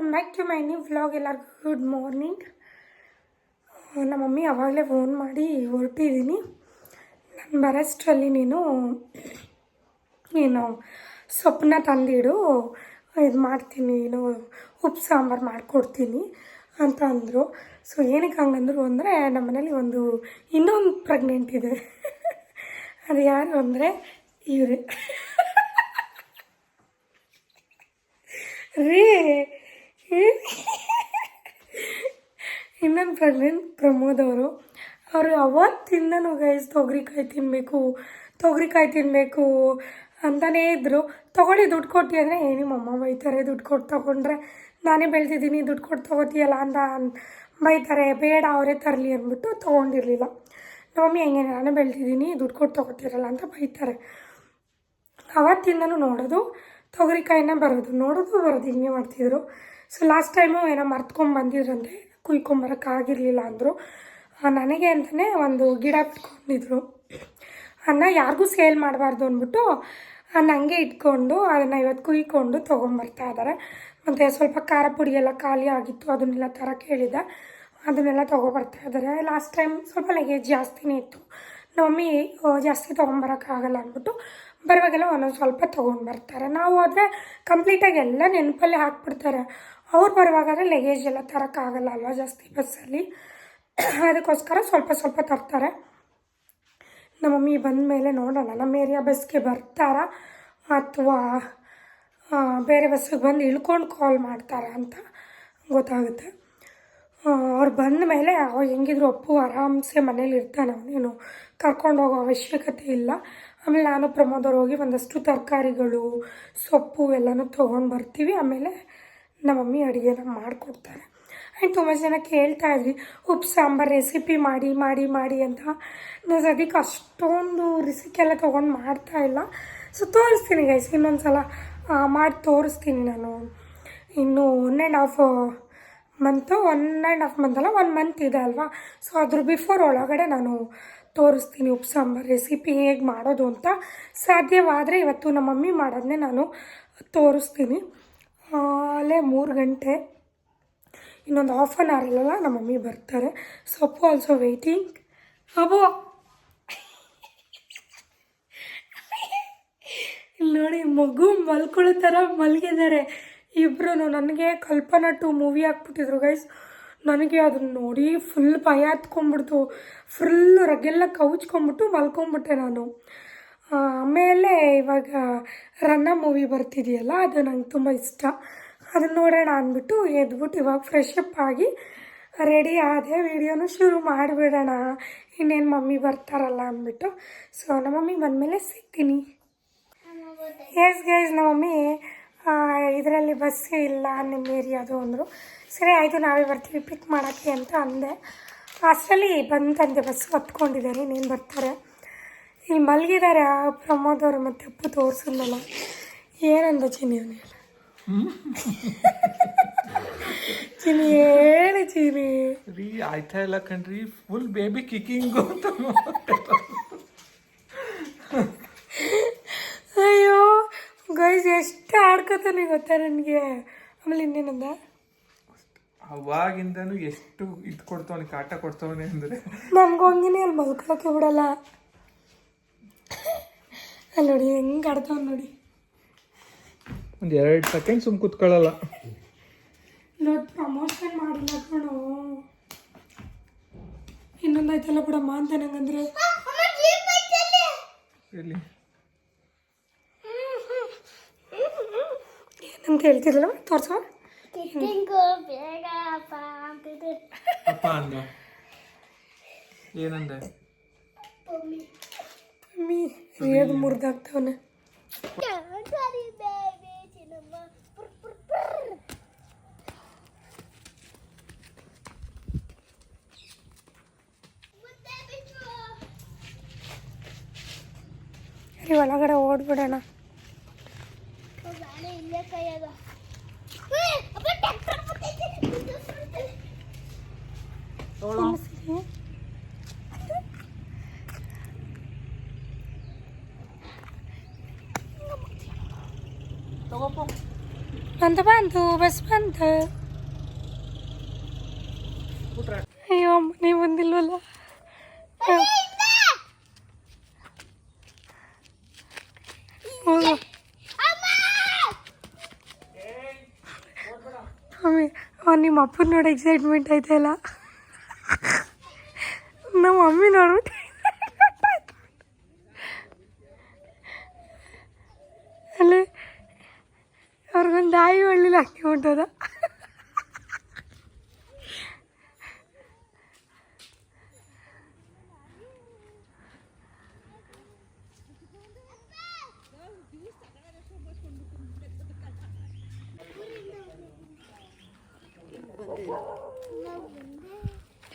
Welcome back to my new vlog ಎಲ್ಲರಿಗೂ good morning ನಮ್ಮ mummy ಆವಾಗಲೇ ಫೋನ್ ಮಾಡಿ ಹೊರಟಿದ್ದೀನಿ ನಾನು ಬರೋಷ್ಟರಲ್ಲಿ ನೀನು ಏನು ಸೊಪ್ಪನ್ನ ತಂದಿಡು, ಇದು ಮಾಡ್ತೀನಿ, ಏನು ಉಪ್ಪು ಸಾಂಬಾರು ಮಾಡಿಕೊಡ್ತೀನಿ ಅಂತ ಅಂದರು ಸೊ ಏನಕ್ಕೆ ಹಂಗಂದ್ರು ಅಂದರೆ, ನಮ್ಮ ಮನೇಲಿ ಒಂದು ಇನ್ನೊಂದು ಪ್ರೆಗ್ನೆಂಟ್ ಇದೆ. ಅದು ಯಾರು ಅಂದರೆ ಇವರೇ. ರೀ ಇನ್ನೊಂದು ಫ್ರೆಂಡ್ ಪ್ರಮೋದ್ ಅವರು. ಅವರು ಅವತ್ತಿಂದನೂ ಗೈಸ್ ತೊಗರಿಕಾಯಿ ತಿನ್ನಬೇಕು ತೊಗರಿಕಾಯಿ ತಿನ್ನಬೇಕು ಅಂತಲೇ ಇದ್ದರು ತೊಗೊಳ್ಳಿ, ದುಡ್ಡು ಕೊಟ್ಟಿ ಅಂದರೆ, ಏ, ನಿಮ್ಮ ಅಮ್ಮ ಬೈತಾರೆ, ದುಡ್ಡು ಕೊಟ್ಟು ತೊಗೊಂಡ್ರೆ. ನಾನೇ ಬೆಳೆದಿದ್ದೀನಿ, ದುಡ್ಡು ಕೊಟ್ಟು ತೊಗೋತೀಯಲ್ಲ ಅಂತ ಬೈತಾರೆ. ಬೇಡ, ಅವರೇ ತರಲಿ ಅಂದ್ಬಿಟ್ಟು ತೊಗೊಂಡಿರಲಿಲ್ಲ. ನಮ್ಮ ಮಮ್ಮಿ ಹೆಂಗೆ? ನಾನೇ ಬೆಳೆದಿದ್ದೀನಿ, ದುಡ್ಡು ಕೊಟ್ಟು ತೊಗೋತಿರಲ್ಲ ಅಂತ ಬೈತಾರೆ. ಅವತ್ತಿಂದನೂ ನೋಡೋದು, ತೊಗರಿಕಾಯಿನ ಬರೋದು. ನೋಡೋದು, ಬರೋದು, ಹಿಂಗೆ ಮಾಡ್ತಿದ್ರು. ಸೊ ಲಾಸ್ಟ್ ಟೈಮು ಏನೋ ಮರ್ತ್ಕೊಂಡು ಬಂದಿದ್ರಂತೆ. ಕುಯ್ಕೊಂಬರೋಕ್ಕಾಗಿರಲಿಲ್ಲ ಅಂದರು. ನನಗೆ ಅಂತಲೇ ಒಂದು ಗಿಡ ಬಿಟ್ಕೊಂಡಿದ್ರು ಅನ್ನ ಯಾರಿಗೂ ಸೇಲ್ ಮಾಡಬಾರ್ದು ಅಂದ್ಬಿಟ್ಟು ನನಗೆ ಇಟ್ಕೊಂಡು ಅದನ್ನು ಇವತ್ತು ಕುಯ್ಕೊಂಡು ತೊಗೊಂಬರ್ತಾ ಇದ್ದಾರೆ ಮತ್ತು ಸ್ವಲ್ಪ ಖಾರ ಪುಡಿ ಎಲ್ಲ ಖಾಲಿ ಆಗಿತ್ತು ಅದನ್ನೆಲ್ಲ ಥರ ಕೇಳಿದೆ. ಅದನ್ನೆಲ್ಲ ತೊಗೊಬರ್ತಾ ಇದ್ದಾರೆ ಲಾಸ್ಟ್ ಟೈಮ್ ಸ್ವಲ್ಪ ಲಗೇಜ್ ಜಾಸ್ತಿನೇ ಇತ್ತು. ನಮ್ಮ ಮಮ್ಮಿ ಆ, ಜಾಸ್ತಿ ತೊಗೊಂಬರೋಕ್ಕಾಗಲ್ಲ ಅಂದ್ಬಿಟ್ಟು ಬರುವಾಗೆಲ್ಲ ಒಂದೊಂದು ಸ್ವಲ್ಪ ತೊಗೊಂಡು ಬರ್ತಾರೆ. ನಾವು ಆದರೆ ಕಂಪ್ಲೀಟಾಗಿ ಎಲ್ಲ ನೆನಪಲ್ಲಿ ಹಾಕ್ಬಿಡ್ತಾರೆ. ಅವ್ರು ಬರುವಾಗಾದ್ರೆ ಲಗೇಜ್ ಎಲ್ಲ ತರೋಕ್ಕಾಗಲ್ಲ ಅಲ್ವಾ ಜಾಸ್ತಿ ಬಸ್ಸಲ್ಲಿ ಅದಕ್ಕೋಸ್ಕರ ಸ್ವಲ್ಪ ಸ್ವಲ್ಪ ತರ್ತಾರೆ. ನಮ್ಮ ಮಮ್ಮಿ ಬಂದ ಮೇಲೆ ನೋಡೋಣ ನಮ್ಮ ಏರಿಯಾ ಬಸ್ಗೆ ಬರ್ತಾರಾ ಅಥವಾ ಬೇರೆ ಬಸ್ಸಿಗೆ ಬಂದು ಇಳ್ಕೊಂಡು ಕಾಲ್ ಮಾಡ್ತಾರೆ ಅಂತ ಗೊತ್ತಾಗುತ್ತೆ. ಅವ್ರು ಬಂದ ಮೇಲೆ ಅವ ಹೆಂಗಿದ್ರು ಅಪ್ಪು ಆರಾಮ್ಸೆ ಮನೇಲಿ ಇರ್ತಾನೆ ಅವನೇನು. ಕರ್ಕೊಂಡು ಹೋಗೋ ಅವಶ್ಯಕತೆ ಇಲ್ಲ. ಆಮೇಲೆ ನಾನು ಪ್ರಮೋದವ್ರು ಹೋಗಿ ಒಂದಷ್ಟು ತರಕಾರಿಗಳು, ಸೊಪ್ಪು ಎಲ್ಲನೂ ತೊಗೊಂಡು ಬರ್ತೀವಿ. ಆಮೇಲೆ ನಮ್ಮ ಮಮ್ಮಿ ಅಡುಗೆನ ಮಾಡಿಕೊಡ್ತಾರೆ. ಆ್ಯಂಡ್ ತುಂಬ ಜನ ಕೇಳ್ತಾ ಇದ್ವಿ, ಉಪ್ಪು, ಸಾಂಬಾರು ರೆಸಿಪಿ ಮಾಡಿ ಮಾಡಿ ಮಾಡಿ ಅಂತ. ನಾನು ಅದಕ್ಕೆ ಅಷ್ಟೊಂದು ರಿಸಿಕ್ ಎಲ್ಲ ತೊಗೊಂಡು ಮಾಡ್ತಾ ಇಲ್ಲ. ಸೊ ತೋರಿಸ್ತೀನಿ ಗೈಸ್ ಇನ್ನೊಂದು ಸಲ ಮಾಡಿ ತೋರಿಸ್ತೀನಿ ನಾನು. ಇನ್ನು one and half month one and half ಮಂತಲ್ಲ one month ಇದೆ ಅಲ್ವಾ? ಸೊ ಅದ್ರ ಬಿಫೋರ್ ಒಳಗಡೆ ನಾನು ತೋರಿಸ್ತೀನಿ ಉಪ್ಪು ಸಾಂಬಾರು ರೆಸಿಪಿ ಹೇಗೆ ಮಾಡೋದು ಅಂತ. ಸಾಧ್ಯವಾದರೆ ಇವತ್ತು ನಮ್ಮ ಮಮ್ಮಿ ಮಾಡೋದನ್ನೇ ನಾನು ತೋರಿಸ್ತೀನಿ. ಅಲ್ಲೇ ಮೂರು ಗಂಟೆ, ಇನ್ನೊಂದು ಹಾಫ್ ಆನ್ ಅವರಲ್ಲ ನಮ್ಮ ಮಮ್ಮಿ ಬರ್ತಾರೆ. ಸೊಪ್ಪು ಆಲ್ಸೋ ವೆಯ್ಟಿಂಗ್ ಅಬೋ ಇಲ್ಲಿ ನೋಡಿ, ಮಗು ಮಲ್ಕೊಳ್ಳೋ ಥರ ಮಲಗಿದ್ದಾರೆ. ಇಬ್ಬರು ನನಗೆ ಕಲ್ಪನಾ ಟು ಮೂವಿ ಹಾಕ್ಬಿಟ್ಟಿದ್ರು ಗೈಸ್ ನನಗೆ ಅದನ್ನ ನೋಡಿ ಫುಲ್ ಭಯ ಹತ್ಕೊಂಡ್ಬಿಡ್ತು. ಫುಲ್ ರಗೆಲ್ಲ ಕವುಚ್ಕೊಂಡ್ಬಿಟ್ಟು ಮಲ್ಕೊಂಡ್ಬಿಟ್ಟೆ ನಾನು. ಆಮೇಲೆ ಇವಾಗ ರನ್ನ ಮೂವಿ ಬರ್ತಿದೆಯಲ್ಲ, ಅದು ನಂಗೆ ತುಂಬ ಇಷ್ಟ. ಅದನ್ನ ನೋಡೋಣ ಅಂದ್ಬಿಟ್ಟು ಎದ್ಬಿಟ್ಟು ಇವಾಗ ಫ್ರೆಶ್ ಅಪ್ ಆಗಿ ರೆಡಿ ಆದೆ ವೀಡಿಯೋನು ಶುರು ಮಾಡಿಬಿಡೋಣ. ಇನ್ನೇನು ಮಮ್ಮಿ ಬರ್ತಾರಲ್ಲ ಅಂದ್ಬಿಟ್ಟು. ಸೊ ನಮ್ಮ ಮಮ್ಮಿ ಬಂದಮೇಲೆ ಸಿಗ್ತೀನಿ. ಎಸ್ ಗೈಸ್ ನಮ್ಮ ಮಮ್ಮಿ ಇದರಲ್ಲಿ ಬಸ್ ಇಲ್ಲ ನಿಮ್ಮ ಏರಿಯಾದು ಅಂದರು. ಸರಿ, ಆಯಿತು, ನಾವೇ ಬರ್ತೀವಿ ಪಿಕ್ ಮಾಡೋಕ್ಕೆ ಅಂತ ಅಂದೆ. ಅಷ್ಟರಲ್ಲಿ ಬಂತಂತೆ ಬಸ್ ಹೊತ್ಕೊಂಡಿದ್ದಾರೆ ನೀನು ಬರ್ತಾರೆ? ಇಲ್ಲಿ ಮಲಗಿದ್ದಾರೆ ಆ ಪ್ರಮೋದ್ ಅವರು ಮತ್ತೆ ಅಪ್ಪು ತೋರಿಸಿದ್ನಲ್ಲ ಏನಂದ ಚೀನಿ ಅವನು ಚಿನಿ ಹೇಳಿ ಚೀನಿ ರೀ ಆಯ್ತಾ ಇಲ್ಲ ಕಣ್ರಿ? ಫುಲ್ ಬೇಬಿ ಕಿಕ್ಕಿಂಗ್ ಅಂತ ಅಯ್ಯೋ ಗೈಸ್ ಎಷ್ಟು ಆಡ್ಕೊತಾನೆ ಗೊತ್ತಾ ನನಗೆ? ಆಮೇಲೆ ಇನ್ನೇನಂದ? ಅವಾಗಿಂದನು ಎಷ್ಟು ಇದು ಕೊಡ್ತವನೆ ಕಾಟ ಕೊಡ್ತವನೆ ಅಂದ್ರೆ. ನಮ್ಗೆ ಹಂಗಿನೇ ಅಲ್ಲಿ ಮಲ್ಕೊಳಕ್ಕೆ ಬಿಡಲ್ಲ. ಅಲ್ಲಿ ನೋಡಿ ಹೆಂಗೆ ಆಡ್ತಾವ್ ನೋಡಿ. ಒಂದ್ ಎರಡು ಸೆಕೆಂಡ್ ಸುಮ್ ಕುತ್ಕೊಳ್ಳಲ್ಲ. ನೋಡಿ ಪ್ರಮೋಷನ್ ಮಾಡಿಲ್ಲ ಕಣೋ. ಇನ್ನೊಂದು ಆಯ್ತಲ್ಲ ಬಿಡಮ್ಮ ಅಂತ ನಂಗಂದ್ರೆ. ಇಲ್ಲಿ ಏನಂತ ಹೇಳ್ತಿರಲ್ಲ ತೋರ್ಸೋ. ಅಪ್ಪ ಅಂದ ಏನಂದೆ ಮೀ ಏದು ಮುರಿದಾಗ್ತವನೆ ಸರಿ ಒಳಗಡೆ ಓಡ್ಬಿಡೋಣ ಸರಿ. ಬಂತು ಬಂತು ಬಸ್ ಬಂತು ಅಯ್ಯೋ ಅಮ್ಮ ನೀವು ಬಂದಿಲ್ವಲ್ಲ ಹೋಗು ಮಮ್ಮಿ ಅವ್ನು ನಿಮ್ಮ ಅಪ್ಪನ ನೋಡಿ ಎಕ್ಸೈಟ್ಮೆಂಟ್ ಆಯ್ತಲ್ಲ ನಮ್ಮ ಮಮ್ಮಿ ನೋಡ್ಬಿಟ್ಟು ಅಲ್ಲೇ ಅವ್ರಿಗೊಂದು ದಾಯಿ ಒಳ್ಳಿಲ್ಲ ಹಾಕಿ ಹೊಂಟದ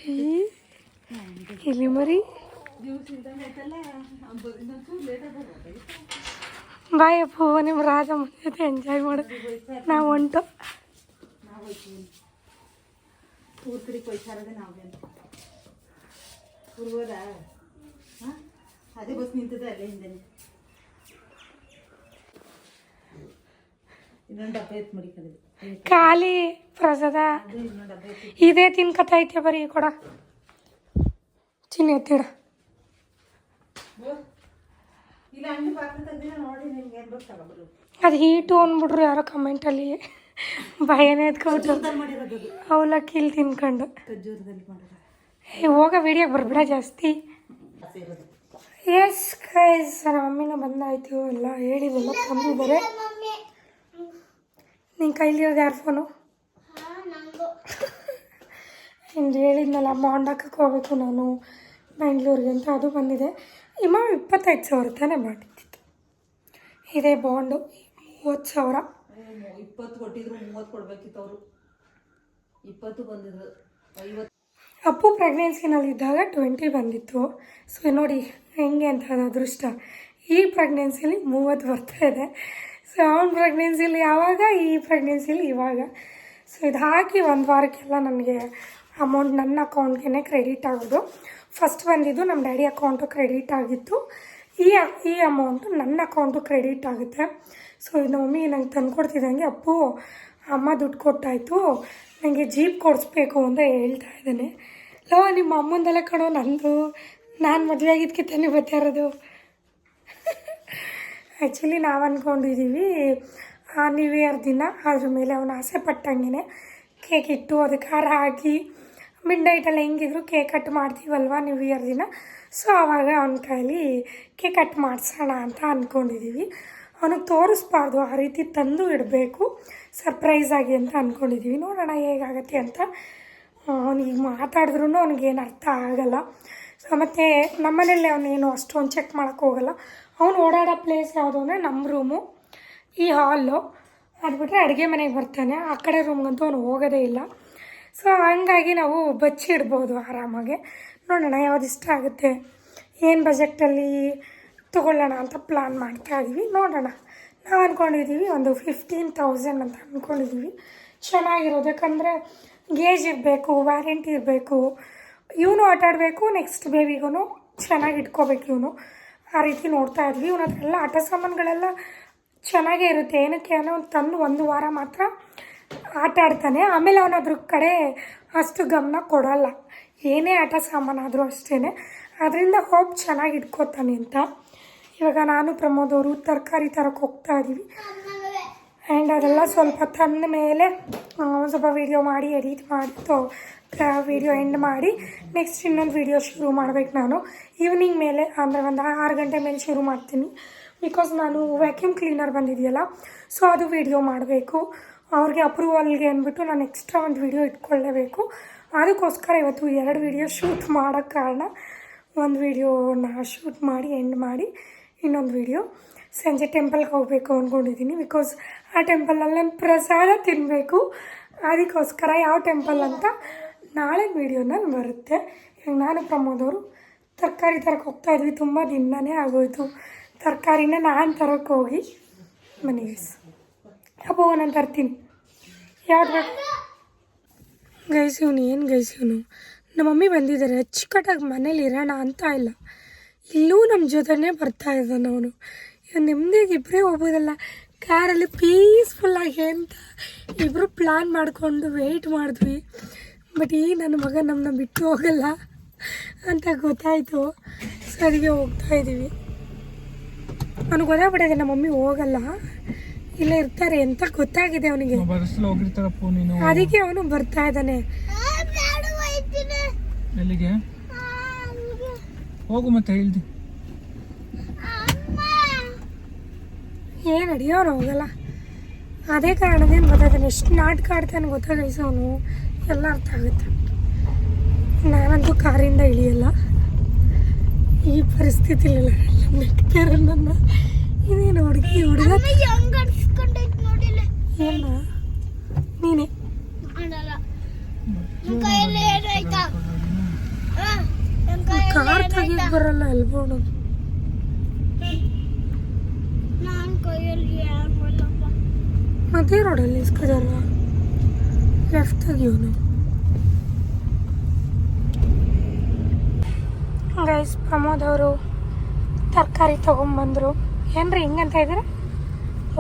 ಏ, ಇಲ್ಲಿ ಮರಿ ಬಾಯ್ ಅಪ್ಪ ನಿಮ್ಮ ರಾಜಮ್ಮ ಜೊತೆ ಎಂಜಾಯ್ ಮಾಡು ನಾವು ಹೊಂಟು ಊರ್ ಕಡೆ ಕೊಯ್ತಾರದೆ ನಾವೇನು ಊರ್ ಹೋದ ಹಾಂ ಅದೇ ಬಸ್ ನಿಂತದೆ ಅಲ್ಲೇ ಹಿಂದೆನೆ ಇನ್ನೊಂದು ಡಬ್ಬ ಎತ್ತು ಮಡಿಕೊಂಡಿದೆ ಖಾಲಿ ಪ್ರಸಾದ ಅದು ಇನ್ನೊಂದು ಡಬ್ಬ ಎತ್ತು ಇದೇ ತಿನ್ಕತೈತೆ ಬರೀ ಕೊಡ ಚಿನ್ನ ಎತ್ತಿಡ ಇಲ್ಲ ಅಂಗಡಿ ಪಾತ್ರ ತೆಗ್ದಿನ ನೋಡಿ ನಿಮ್ಗೆ ಏನು ಬೇಕು ತಗೊಬರು ಅದು ಹೀಟು ಅಂದ್ಬಿಟ್ರು ಯಾರೋ ಕಮೆಂಟಲ್ಲಿ ಭಯನೇ ಎತ್ಕೊಬಿಟ್ಟು ಅವಲ ಅವಲಕ್ಕಿ ಇಲ್ಲಿ ತಿನ್ಕೊಂಡು. ಏ, ಹೋಗ ವಿಡಿಯೋ ಬರ್ಬಿಡ ಜಾಸ್ತಿ. ಎಸ್ ಕೈಸ್ ನಮ್ಮ ಮಮ್ಮಿನ ಬಂದಾಯ್ತು. ಎಲ್ಲ ಹೇಳಿದೆಲ್ಲ ತಂದಿದ್ದಾರೆ. ನಿನ್ನ ಕೈಲಿರೋದು ಯಾರು ಫೋನು ಇಂದು ಹೇಳಿದ್ನಲ್ಲ ಅಮ್ಮ ಹೊಂಡಕ್ಕೆ ಹೋಗ್ಬೇಕು ನಾನು. ಬೆಂಗಳೂರಿಗೆ ಅಂತ ಅದು ಬಂದಿದೆ. ಇಮ್ಮ ಇಪ್ಪತ್ತೈದು ಸಾವಿರ ತಾನೇ ಮಾಡಿದ್ದಿತ್ತು ಇದೇ ಬಾಂಡು ಮೂವತ್ತು ಸಾವಿರ. ಇಪ್ಪತ್ತು ಕೊಟ್ಟಿದ್ರು ಮೂವತ್ತು ಕೊಡಬೇಕಿತ್ತು ಅವರು. ಇಪ್ಪತ್ತು ಬಂದಿದ್ರು ಐವತ್ತು. ಅಪ್ಪು ಪ್ರೆಗ್ನೆನ್ಸಿನಲ್ಲಿದ್ದಾಗ ಟ್ವೆಂಟಿ ಬಂದಿತ್ತು. ಸೊ ನೋಡಿ ಹೆಂಗೆ ಅಂತ ಅದೃಷ್ಟ. ಈ ಪ್ರೆಗ್ನೆನ್ಸಿಲಿ ಮೂವತ್ತು ಬರ್ತಾ ಇದೆ. ಸೊ ಅವ್ನ ಪ್ರೆಗ್ನೆನ್ಸಿಲಿ ಯಾವಾಗ ಈ ಪ್ರೆಗ್ನೆನ್ಸಿಲಿ ಇವಾಗ. ಸೊ ಇದು ಹಾಕಿ ಒಂದು ವಾರಕ್ಕೆಲ್ಲ ನನಗೆ ಅಮೌಂಟ್ ನನ್ನ ಅಕೌಂಟ್ಗೆ ಕ್ರೆಡಿಟ್ ಆಗೋದು. ಫಸ್ಟ್ ಬಂದಿದ್ದು ನಮ್ಮ ಡ್ಯಾಡಿ ಅಕೌಂಟು ಕ್ರೆಡಿಟ್ ಆಗಿತ್ತು. ಈ ಈ ಅಮೌಂಟು ನನ್ನ ಅಕೌಂಟು ಕ್ರೆಡಿಟ್ ಆಗುತ್ತೆ. ಸೊ ಇದು ಮಮ್ಮಿ ನಂಗೆ ತಂದುಕೊಡ್ತಿದ್ದಂಗೆ, ಅಪ್ಪು, ಅಮ್ಮ ದುಡ್ಡು ಕೊಟ್ಟಾಯಿತು. ನನಗೆ ಜೀಪ್ ಕೊಡಿಸ್ಬೇಕು ಅಂತ ಹೇಳ್ತಾ ಇದ್ದಾನೆ. ಲೋ, ನಿಮ್ಮ ಅಮ್ಮಂದೆಲ್ಲ ಕಣೋ, ನಂದು. ನಾನು ಮದುವೆ ಆಗಿದ್ದಕ್ಕೆ ತಾನೇ ಬರ್ತಾ ಆ್ಯಕ್ಚುಲಿ ನಾವು ಅಂದ್ಕೊಂಡಿದ್ದೀವಿ ನ್ಯೂ ಇಯರ್ ದಿನ, ಅದ್ರ ಮೇಲೆ ಅವನು ಆಸೆ ಪಟ್ಟಂಗೆ ಕೇಕ್ ಇಟ್ಟು ಅದಕ್ಕೆ ಖಾರ ಹಾಕಿ ಮಿಡ್ ನೈಟಲ್ಲಿ ಹೆಂಗಿದ್ರು ಕೇಕ್ ಕಟ್ ಮಾಡ್ತೀವಲ್ವ ನ್ಯೂ ಇಯರ್ ದಿನ? ಸೊ ಆವಾಗ ಅವನ ಕೈಲಿ ಕೇಕ್ ಕಟ್ ಮಾಡಿಸೋಣ ಅಂತ ಅಂದ್ಕೊಂಡಿದ್ದೀವಿ ಅವನಿಗೆ ತೋರಿಸ್ಬಾರ್ದು, ಆ ರೀತಿ ತಂದು ಇಡಬೇಕು ಸರ್ಪ್ರೈಸ್ ಆಗಿ ಅಂತ ಅಂದ್ಕೊಂಡಿದ್ದೀವಿ ನೋಡೋಣ ಹೇಗಾಗತ್ತೆ ಅಂತ ಅವನಿಗೆ ಮಾತಾಡಿದ್ರೂ ಅವ್ನಿಗೇನು ಅರ್ಥ ಆಗಲ್ಲ. ಸೊ ಮತ್ತು ನಮ್ಮನೇಲಿ ಅವನೇನು ಅಷ್ಟೊಂದು ಚೆಕ್ ಮಾಡೋಕ್ಕೆ ಹೋಗಲ್ಲ. ಅವ್ನು ಓಡಾಡೋ ಪ್ಲೇಸ್ ಯಾವುದು ಅಂದರೆ ನಮ್ಮ ರೂಮು ಈ ಹಾಲು ಅದು ಬಿಟ್ಟರೆ ಅಡುಗೆ ಮನೆಗೆ ಬರ್ತಾನೆ. ಆ ಕಡೆ ರೂಮ್ಗಂತೂ ಅವನು ಹೋಗೋದೇ ಇಲ್ಲ. ಸೊ ಹಂಗಾಗಿ ನಾವು ಬಚ್ಚಿಡ್ಬೋದು ಆರಾಮಾಗಿ. ನೋಡೋಣ ಯಾವ್ದು ಇಷ್ಟ ಆಗುತ್ತೆ. ಏನು ಬಜೆಟಲ್ಲಿ ತೊಗೊಳ್ಳೋಣ ಅಂತ ಪ್ಲ್ಯಾನ್ ಮಾಡ್ತಾ ಇದ್ದೀವಿ ನೋಡೋಣ. ನಾವು ಅಂದ್ಕೊಂಡಿದ್ದೀವಿ ಒಂದು ಫಿಫ್ಟೀನ್ ತೌಸಂಡ್ ಅಂತ ಅಂದ್ಕೊಂಡಿದ್ದೀವಿ ಚೆನ್ನಾಗಿರೋದು. ಯಾಕಂದರೆ ಗೇಜ್ ಇರಬೇಕು ವ್ಯಾರಂಟಿ ಇರಬೇಕು. ಇವನು ಆಟಾಡಬೇಕು ನೆಕ್ಸ್ಟ್ ಬೇಬಿಗೂ ಚೆನ್ನಾಗಿ ಇಟ್ಕೋಬೇಕು ಇವನು. ಆ ರೀತಿ ನೋಡ್ತಾ ಇದ್ವಿ. ಇವನ ಆಟ ಸಾಮಾನುಗಳೆಲ್ಲ ಚೆನ್ನಾಗೇ ಇರುತ್ತೆ. ಏನಕ್ಕೆ ಅನ್ನೋ ಒಂದು ತಂದು ಒಂದು ವಾರ ಮಾತ್ರ ಆಟ ಆಡ್ತಾನೆ. ಆಮೇಲೆ ಅವನ ಅದ್ರ ಕಡೆ ಅಷ್ಟು ಗಮನ ಕೊಡೋಲ್ಲ. ಏನೇ ಆಟ ಸಾಮಾನಾದರೂ ಅಷ್ಟೇ ಅದರಿಂದ ಹೋಪ್ ಚೆನ್ನಾಗಿ ಇಟ್ಕೋತಾನೆ ಅಂತ. ಇವಾಗ ನಾನು ಪ್ರಮೋದ್ ಅವರು ತರಕಾರಿ ತರಕ್ಕೆ ಹೋಗ್ತಾ ಇದ್ದೀವಿ ಆ್ಯಂಡ್ ಅದೆಲ್ಲ ಸ್ವಲ್ಪ ತಂದ ಮೇಲೆ ಒಂದು ಸ್ವಲ್ಪ ವೀಡಿಯೋ ಮಾಡಿ ಎಡಿಟ್ ಮಾಡಿ ತೋ ವೀಡಿಯೋ ಎಂಡ್ ಮಾಡಿ ನೆಕ್ಸ್ಟ್ ಇನ್ನೊಂದು ವೀಡಿಯೋ ಶುರು ಮಾಡ್ಬೇಕು ನಾನು. ಈವ್ನಿಂಗ್ ಮೇಲೆ, ಅಂದರೆ ಒಂದು ಆರು ಗಂಟೆ ಮೇಲೆ ಶುರು ಮಾಡ್ತೀನಿ. ಬಿಕಾಸ್ ನಾನು ವ್ಯಾಕ್ಯೂಮ್ ಕ್ಲೀನರ್ ಬಂದಿದೆಯಲ್ಲ ಸೊ ಅದು ವೀಡಿಯೋ ಮಾಡಬೇಕು. ಅವ್ರಿಗೆ ಅಪ್ರೂವಲ್ಗೆ ಅಂದ್ಬಿಟ್ಟು ನಾನು ಎಕ್ಸ್ಟ್ರಾ ಒಂದು ವಿಡಿಯೋ ಇಟ್ಕೊಳ್ಳೇಬೇಕು. ಅದಕ್ಕೋಸ್ಕರ ಇವತ್ತು ಎರಡು ವಿಡಿಯೋ ಶೂಟ್ ಮಾಡೋಕ್ಕೆ ಕಾರಣ ಒಂದು ವಿಡಿಯೋನ ಶೂಟ್ ಮಾಡಿ, ಎಂಡ್ ಮಾಡಿ ಇನ್ನೊಂದು ವಿಡಿಯೋ. ಸಂಜೆ ಟೆಂಪಲ್ಗೆ ಹೋಗಬೇಕು ಅಂದ್ಕೊಂಡಿದ್ದೀನಿ ಬಿಕಾಸ್ ಆ ಟೆಂಪಲಲ್ಲಿ ನಾನು ಪ್ರಸಾದ ತಿನ್ನಬೇಕು ಅದಕ್ಕೋಸ್ಕರ ಯಾವ ಟೆಂಪಲ್ ಅಂತ ನಾಳೆ ವೀಡಿಯೋನಲ್ಲಿ ಬರುತ್ತೆ. ಈಗ ನಾನು ಪ್ರಮೋದವರು ತರಕಾರಿ ತರಕ್ಕೆ ಹೋಗ್ತಾ ಇದ್ವಿ, ತುಂಬ ದಿನನೇ ಆಗೋಯ್ತು. ತರಕಾರಿನ ನಾನು ತರೋಕ್ಕೆ ಹೋಗಿ ಮನೆಗೆ ಅಪ್ಪ ನಾನು ತರ್ತೀನಿ. ಯಾವ್ದು ಬೇಕು? ಗೈಸ್, ಇವನು ಏನು ಗೈಸ್ ಇವನು? ನಮ್ಮ ಮಮ್ಮಿ ಬಂದಿದ್ದಾರೆ ಅಚ್ಚುಕಟ್ಟಾಗಿ ಮನೇಲಿ ಇರೋಣ ಅಂತ ಇಲ್ಲ. ಇಲ್ಲೂ ನಮ್ಮ ಜೊತೆನೇ ಬರ್ತಾ ಇದ್ದಾನೆ ಅವನು. ಇವ್ನು ನೆಮ್ಮದಿಯಾಗಿ ಇಬ್ಬರೇ ಹೋಗ್ಬೋದಲ್ಲ? ಕಾರಲ್ಲಿ ಪೀಸ್ಫುಲ್ಲಾಗಿ ಅಂತ ಇಬ್ಬರು ಪ್ಲ್ಯಾನ್ ಮಾಡಿಕೊಂಡು ವೆಯ್ಟ್ ಮಾಡಿದ್ವಿ. ಬಟ್ ಈ ನನ್ನ ಮಗ ನಮ್ಮನ್ನ ಬಿಟ್ಟು ಹೋಗಲ್ಲ ಅಂತ ಗೊತ್ತಾಯಿತು. ಸರಿಗೆ ಹೋಗ್ತಾ ಇದ್ದೀವಿ ನನಗೆ ಗೊತ್ತಾಗ್ಬಿಟ್ಟಿದೆ ನಮ್ಮ ಮಮ್ಮಿ ಹೋಗಲ್ಲ. ಇಲ್ಲೇ ಇರ್ತಾರೆ ಅಂತ ಗೊತ್ತಾಗಿದೆ ಅವನಿಗೆ. ಅದಕ್ಕೆ ಅವನು ಬರ್ತಾ ಇದ್ದಾನೆ. ಎಲ್ಲಿಗೆ? ಹೋಗು ಮತ್ತೆ ಹೇಳ್ದಿ. ಏನ್ ಅಡಿಯೋರು ಹೋಗಲ್ಲ. ಅದೇ ಕಾರಣದಿಂದ ಗೊತ್ತಾಗ್ತಾನೆ ಎಷ್ಟು ನಾಟಕ ಆಡ್ತಾನೆ ಗೊತ್ತಾಗೈಸ ಅವನು. ಎಲ್ಲ ಅರ್ಥ ಆಗುತ್ತೆ. ನಾನಂತೂ ಕಾರಿಂದ ಇಳಿಯಲ್ಲ. ಈ ಪರಿಸ್ಥಿತಿಲಿಲ್ಲ ನನ್ನ ಇದೇನು ಹುಡುಗಿ ಹುಡುಗ? ಏನ? ನೀನೇ? ಕಾರ್ ತೆಗಿಯಕ್ ಬರಲ್ಲ ಎಲ್ಬೋಡು ಮತ್ತೆ ರೋಡಲ್ಲಿ ಲೆಫ್ಟ್ ತೆಗಿಯೋನು ಗೈಸ್ ಪ್ರಮೋದ್ ಅವರು ತರಕಾರಿ ತೊಗೊಂಬಂದರು. ಏನ್ರಿ ಹಿಂಗಂತ ಇದ್ದೀರ?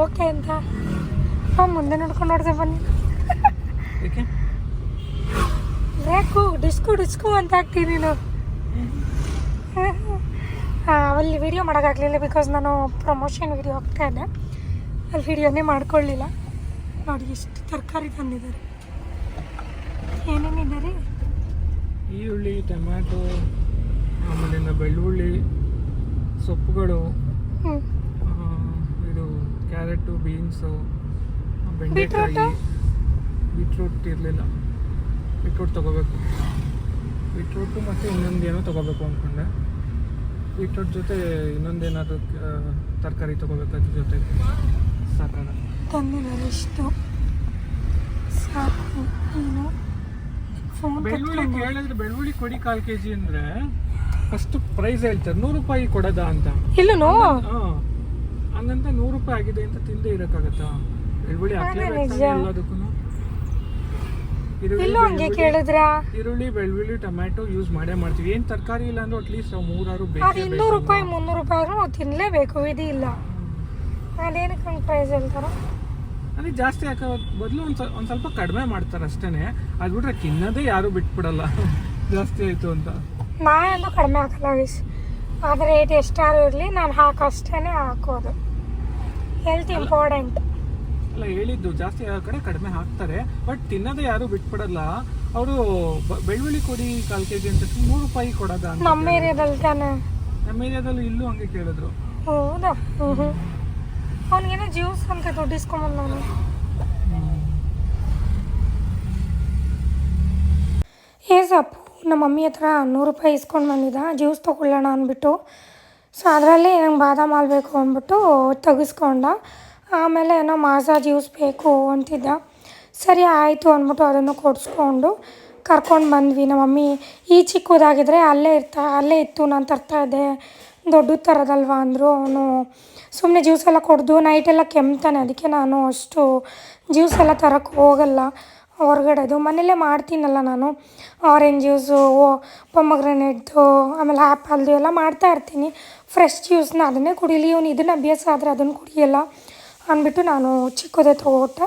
ಓಕೆ ಅಂತ. ಹಾಂ ಮುಂದೆ ನೋಡ್ಕೊಂಡು ನೋಡಿದೆ ಬನ್ನಿ. ಬೇಕು ಡಿಸ್ಕು ಡಿಸ್ಕು ಅಂತ ಹಾಕ್ತೀನಿ ನೀನು. ಅಲ್ಲಿ ವಿಡಿಯೋ ಮಾಡೋಕ್ಕಾಗಲಿಲ್ಲ ಬಿಕಾಸ್ ನಾನು ಪ್ರಮೋಷನ್ ವಿಡಿಯೋ ಹೋಗ್ತಾ ಇದ್ದೆ. ಅಲ್ಲಿ ವಿಡಿಯೋನೇ ಮಾಡ್ಕೊಳ್ಳಿಲ್ಲ. ನೋಡಿ ಎಷ್ಟು ತರಕಾರಿ ತಂದಿದ್ದಾರೆ. ರೀ ಈರುಳ್ಳಿ ಟೊಮ್ಯಾಟೊ ಆಮೇಲೆ ಬೆಳ್ಳುಳ್ಳಿ ಸೊಪ್ಪುಗಳು ಇದು ಕ್ಯಾರೆಟು ಬೀನ್ಸು? ಬೆಂಡೆಕಾಯಿ ಬೀಟ್ರೂಟ್ ಇರಲಿಲ್ಲ. ಬೀಟ್ರೂಟ್ ತೊಗೋಬೇಕು. ಬೀಟ್ರೂಟು ಮತ್ತು ಇನ್ನೊಂದು ಏನೋ ತೊಗೋಬೇಕು ಅಂದ್ಕೊಂಡೆ ಬೀಟ್ರೂಟ್ ಜೊತೆ ಇನ್ನೊಂದೇನಾದರೂ ತರಕಾರಿ ತೊಗೋಬೇಕು ಅದ್ರ ಜೊತೆ. ಸಾಕಾಗ ತಂದಿದ್ದಾರೆ ಇಷ್ಟು. ಸಾಕು. ಏನು ಬೆಳ್ಳುಳ್ಳಿ ಕೇಳಿದ್ರೆ ಬೆಳ್ಳುಳ್ಳಿ ಕೊಡಿ ಕಾಲು ಕೆ ಜಿ ಅಂದರೆ ಫಸ್ಟ್ ಪ್ರೈಸ್ ಹೇಳ್ತಾರೆ ನೂರು ರೂಪಾಯಿ ಕೊಡೋದಾ ಅಂತ. ಇಲ್ಲ ಹಾಂ. ಹಂಗಂತ ನೂರು ರೂಪಾಯಿ ಆಗಿದೆ ಅಂತ ತಿಂದೇ ಇರೋಕ್ಕಾಗತ್ತಾ? ಬೆಳ್ಳುಳ್ಳಿ ಇಲ್ಲೂ ಹಂಗೆ ಕೇಳಿದ್ರಾ? ಈರುಳ್ಳಿ ಬೆಳ್ಳುಳ್ಳಿ ಟೊಮ್ಯಾಟೊ ಯೂಸ್ ಮಾಡೇ ಮಾಡ್ತೀವಿ. ಏನು ತರಕಾರಿ ಇಲ್ಲ ಅಂದ್ರೆ ಅಟ್ಲೀಸ್ಟ್ ಮೂರಾರು ಅದು ಬೇಕೇ ಇನ್ನೂರು ರೂಪಾಯಿ ಮುನ್ನೂರು ರೂಪಾಯಿ ಆದ್ರೂ ನಾವು ತಿನ್ನಲೇಬೇಕು ವಿಧಿ ಇಲ್ಲ. ಅದೇನಕ್ಕೆ ಹಂಗೆ ಪ್ರೈಸ್ ಹೇಳ್ತಾರೋ? ಅದೇ ಜಾಸ್ತಿ ಹಾಕೋ ಬದಲು ಒಂದು ಸ್ವಲ್ಪ ಒಂದು ಸ್ವಲ್ಪ ಕಡಿಮೆ ಮಾಡ್ತಾರೆ ಅಷ್ಟೇ ಅದು ಬಿಟ್ರೆ ತಿನ್ನೋದೇ ಯಾರು ಬಿಟ್ಬಿಡಲ್ಲ. ಜಾಸ್ತಿ ಆಯಿತು ಅಂತ. ನಾನಂತೂ ಕಡಿಮೆ ಹಾಕಲ್ಲ ವಿಶ್. ಆದರೆ ರೇಟ್ ಎಷ್ಟಾದ್ರೂ ಇರಲಿ ನಾನು ಹಾಕೋ ಅಷ್ಟೇ ಹಾಕೋದು. ಹೆಲ್ತ್ ಇಂಪಾರ್ಟೆಂಟ್ ಅಲ್ಲ ಹೇಳಿದ್ದು ಜಾಸ್ತಿ ಆ ಕಡೆ ಕಡಿಮೆ ಹಾಕ್ತಾರೆ. ಬಟ್ ತಿನ್ನೋದೇ ಯಾರು ಬಿಟ್ಬಿಡಲ್ಲ. ಅವರು ಬೆಳ್ಳುಳ್ಳಿ ಕೊಡಿ ಕಾಲ್ ಕೆ ಜಿ ಅಂತ ಮೂರು ರೂಪಾಯಿ ಕೊಡೋದ ಅಂತ ನಮ್ಮ ಏರಿಯಾದಲ್ಲಿ ತಾನೆ? ನಮ್ಮ ಏರಿಯಾದಲ್ಲಿ ಇಲ್ಲೂ ಹಂಗೆ ಕೇಳಿದ್ರು. ಹೌದಾ? ಹ್ಞೂ ಜ್ಯೂಸ್ ಅಂತ ದುಡ್ಡು ಇಸ್ಕೊಂಬಂದು ನಾನು ಏ ಸಪ್ಪು ನಮ್ಮ ಮಮ್ಮಿ ಹತ್ರ ನೂರು ರೂಪಾಯಿ ಇಸ್ಕೊಂಡು ಬಂದಿದ್ದ. ಜ್ಯೂಸ್ ತೊಗೊಳ್ಳೋಣ ಅಂದ್ಬಿಟ್ಟು. ಸೊ ಅದರಲ್ಲಿ ನಂಗೆ ಬಾದಾಮ್ ಹಾಲು ಬೇಕು ಅಂದ್ಬಿಟ್ಟು ತೆಗಿಸ್ಕೊಂಡ. ಆಮೇಲೆ ಏನೋ ಮಾಸಾಜ್ ಜ್ಯೂಸ್ ಬೇಕು ಅಂತಿದ್ದ. ಸರಿ, ಆಯಿತು ಅಂದ್ಬಿಟ್ಟು ಅದನ್ನು ಕೊಡಿಸ್ಕೊಂಡು ಕರ್ಕೊಂಡು ಬಂದ್ವಿ. ನಮ್ಮ ಮಮ್ಮಿ, ಈ ಚಿಕ್ಕದಾಗಿದ್ದರೆ ಅಲ್ಲೇ ಇರ್ತಾ, ಅಲ್ಲೇ ಇತ್ತು, ನಾನು ತರ್ತಾ ಇದ್ದೆ. ದೊಡ್ಡ ಥರದಲ್ವ ಅಂದರು ಅವನು. ಸುಮ್ಮನೆ ಜ್ಯೂಸ್ ಎಲ್ಲ ಕುಡ್ದು ನೈಟೆಲ್ಲ ಕೆಮ್ತಾನೆ. ಅದಕ್ಕೆ ನಾನು ಅಷ್ಟು ಜ್ಯೂಸ್ ಎಲ್ಲ ತರೋಕ್ಕೆ ಹೋಗಲ್ಲ. ಹೊರಗಡೆದು ಮನೆಯಲ್ಲೇ ಮಾಡ್ತೀನಲ್ಲ ನಾನು. ಆರೆಂಜ್ ಜ್ಯೂಸು ಪೊಮಗ್ರೆನೇಟ್ದು ಆಮೇಲೆ ಆ್ಯಪಲ್ದು ಎಲ್ಲ ಮಾಡ್ತಾ ಇರ್ತೀನಿ. ಫ್ರೆಶ್ ಜ್ಯೂಸ್ನ ಅದನ್ನೇ ಕುಡೀಲಿ. ಇವನು ಇದನ್ನು ಅಭ್ಯಾಸ ಆದರೆ ಅದನ್ನು ಕುಡಿಯಲ್ಲ. ಅಂದ್ಬಿಟ್ಟು ನಾನು ಚಿಕ್ಕದೇ ತೊಗೊಟ್ಟೆ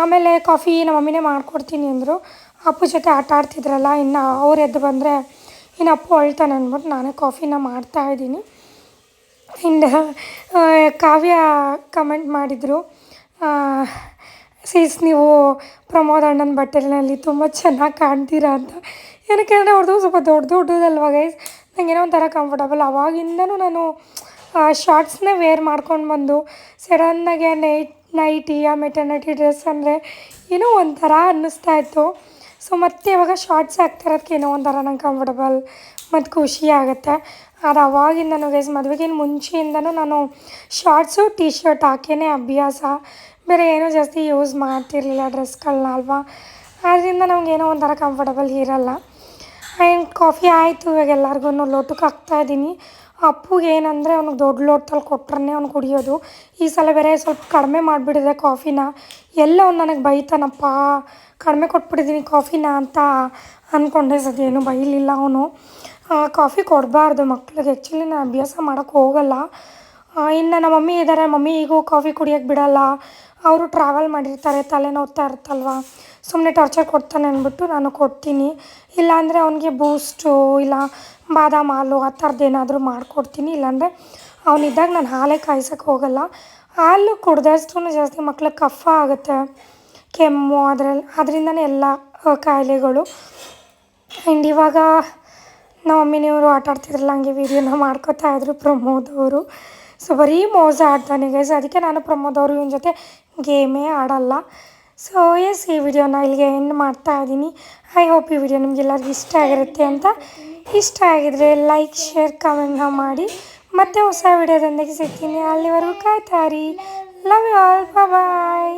ಆಮೇಲೆ ಕಾಫಿ ನಮ್ಮ ಮಮ್ಮಿನೇ ಮಾಡ್ಕೊಡ್ತೀನಿ ಅಂದರು. ಅಪ್ಪು ಜೊತೆ ಆಟ ಆಡ್ತಿದ್ರಲ್ಲ, ಇನ್ನು ಅವ್ರು ಎದ್ದು ಬಂದರೆ ಇನ್ನು ಅಪ್ಪು ಅಳ್ತಾನೆ ಅಂದ್ಬಿಟ್ಟು ನಾನೇ ಕಾಫಿನ ಮಾಡ್ತಾ ಇದ್ದೀನಿ. ಆ್ಯಂಡ್ ಕಾವ್ಯ ಕಮೆಂಟ್ ಮಾಡಿದರು ಸೀಸ್ ನೀವು ಪ್ರಮೋದ್ ಅಣ್ಣನ ಬಟ್ಟಲಿನಲ್ಲಿ ತುಂಬ ಚೆನ್ನಾಗಿ ಕಾಣ್ತೀರಾ ಅಂತ. ಏನಕ್ಕೆ ಅಂದರೆ ಅವ್ರದ್ದು ಸ್ವಲ್ಪ ದೊಡ್ಡ ದೊಡ್ಡದಲ್ವ ಗೈಸ್ ನನಗೇನೋ ಒಂಥರ ಕಂಫರ್ಟಬಲ್ ಅವಾಗಿಂದನೂ ನಾನು ಶಾರ್ಟ್ಸ್ನೇ ವೇರ್ ಮಾಡ್ಕೊಂಡು ಬಂದು ಸಡನ್ನಾಗೆ ನೈಟ್ ನೈಟಿ ಆ ಮೆಟರ್ನಿಟಿ ಡ್ರೆಸ್ ಅಂದರೆ ಏನೋ ಒಂಥರ ಅನ್ನಿಸ್ತಾ ಇತ್ತು. ಸೊ ಮತ್ತೆ ಇವಾಗ ಶಾರ್ಟ್ಸ್ ಹಾಕ್ತಿರೋದಕ್ಕೆ ಏನೋ ಒಂಥರ ನಂಗೆ ಕಂಫರ್ಟಬಲ್ ಮತ್ತು ಖುಷಿ ಆಗುತ್ತೆ. ಅದು ಅವಾಗಿಂದ ಗೈಸ್ ಮದುವೆಗಿನ ಮುಂಚೆಯಿಂದನೂ ನಾನು ಶಾರ್ಟ್ಸು ಟೀ ಶರ್ಟ್ ಹಾಕೇನೆ ಅಭ್ಯಾಸ. ಬೇರೆ ಏನೂ ಜಾಸ್ತಿ ಯೂಸ್ ಮಾಡ್ತಿರಲಿಲ್ಲ ಡ್ರೆಸ್ಗಳನ್ನ ಅಲ್ವಾ? ಆದ್ದರಿಂದ ನಮಗೇನೋ ಒಂಥರ ಕಂಫರ್ಟಬಲ್ ಇರಲ್ಲ. ಆ್ಯಂಡ್ ಕಾಫಿ ಆಯಿತು ಇವಾಗ ಎಲ್ಲರಿಗೂ ಲೋಟಕ್ಕೆ ಹಾಕ್ತಾಯಿದ್ದೀನಿ ಅಪ್ಪುಗೆ ಏನಂದರೆ ಅವ್ನಿಗೆ ದೊಡ್ಡ ಲೋಟದಲ್ಲಿ ಕೊಟ್ರೆ ಅವ್ನು ಕುಡಿಯೋದು. ಈ ಸಲ ಬೇರೆ ಸ್ವಲ್ಪ ಕಡಿಮೆ ಮಾಡಿಬಿಡಿದೆ ಕಾಫಿನ. ಎಲ್ಲ ಅವ್ನು ನನಗೆ ಬೈತಾನಪ್ಪ. ಕಡಿಮೆ ಕೊಟ್ಬಿಟ್ಟಿದ್ದೀನಿ ಕಾಫಿನ ಅಂತ ಅಂದ್ಕೊಂಡೆ ಸದೇನು ಬೈಲಿಲ್ಲ ಅವನು. ಕಾಫಿ ಕೊಡಬಾರ್ದು ಮಕ್ಳಿಗೆ. ಆ್ಯಕ್ಚುಲಿ ನಾನು ಅಭ್ಯಾಸ ಮಾಡೋಕ್ಕೆ ಹೋಗಲ್ಲ. ಇನ್ನು ನಮ್ಮ ಮಮ್ಮಿ ಇದ್ದಾರೆ ಮಮ್ಮಿ ಈಗೂ ಕಾಫಿ ಕುಡಿಯೋಕ್ಕೆ ಬಿಡಲ್ಲ. ಅವರು ಟ್ರಾವೆಲ್ ಮಾಡಿರ್ತಾರೆ. ತಲೆ ನೋವ್ತಾ ಸುಮ್ಮನೆ ಟಾರ್ಚರ್ ಕೊಡ್ತಾನೆ ಅಂದ್ಬಿಟ್ಟು ನಾನು ಕೊಡ್ತೀನಿ. ಇಲ್ಲಾಂದರೆ ಅವನಿಗೆ ಬೂಸ್ಟು ಇಲ್ಲ ಬಾದಾಮಿ ಹಾಲು ಆ ಥರದ್ದು ಏನಾದರೂ ಮಾಡಿಕೊಡ್ತೀನಿ. ಇಲ್ಲಾಂದರೆ ಅವನಿದ್ದಾಗ ನಾನು ಹಾಲೇ ಕಾಯ್ಸೋಕ್ಕೆ ಹೋಗಲ್ಲ. ಹಾಲು ಕುಡ್ದಷ್ಟು ಜಾಸ್ತಿ ಮಕ್ಳು ಕಫ ಆಗುತ್ತೆ, ಕೆಮ್ಮು ಅದ್ರಲ್ಲಿ ಅದರಿಂದನೇ ಎಲ್ಲ ಕಾಯಿಲೆಗಳು. ಆ್ಯಂಡ್ ಇವಾಗ ನಮ್ಮ ಮಮ್ಮಿನವರು ಆಟ ಆಡ್ತಿದ್ರಲ್ಲ, ಹಂಗೆ ವೀಡಿಯೋನ ಮಾಡ್ಕೋತಾ ಇದ್ರು ಪ್ರಮೋದ್ ಅವರು. ಸೊ ಬರೀ ಮೋಸ ಆಡ್ತಾನೆ ಗೈಸ್ ಅದಕ್ಕೆ ನಾನು ಪ್ರಮೋದ್ ಅವರು ಇವನ ಜೊತೆ ಗೇಮೇ ಆಡಲ್ಲ. ಸೊ ಎಸ್ ಈ ವಿಡಿಯೋನ ಇಲ್ಲಿಗೆ ಎಂಡ್ ಮಾಡ್ತಾ ಇದ್ದೀನಿ. ಐ ಹೋಪ್ ಈ ವಿಡಿಯೋ ನಿಮಗೆಲ್ಲರಿಗೂ ಇಷ್ಟ ಆಗಿರುತ್ತೆ ಅಂತ. ಇಷ್ಟ ಆಗಿದ್ರೆ ಲೈಕ್ ಶೇರ್ ಕಮೆಂಟ್ನ ಮಾಡಿ. ಮತ್ತೆ ಹೊಸ ವಿಡಿಯೋದೊಂದಿಗೆ ಸಿಗ್ತೀನಿ. ಅಲ್ಲಿವರೆಗೂ ಕಾಯ್ತಾರಿ ಲವ್ ಯು ಆಲ್ ಬಾಯ್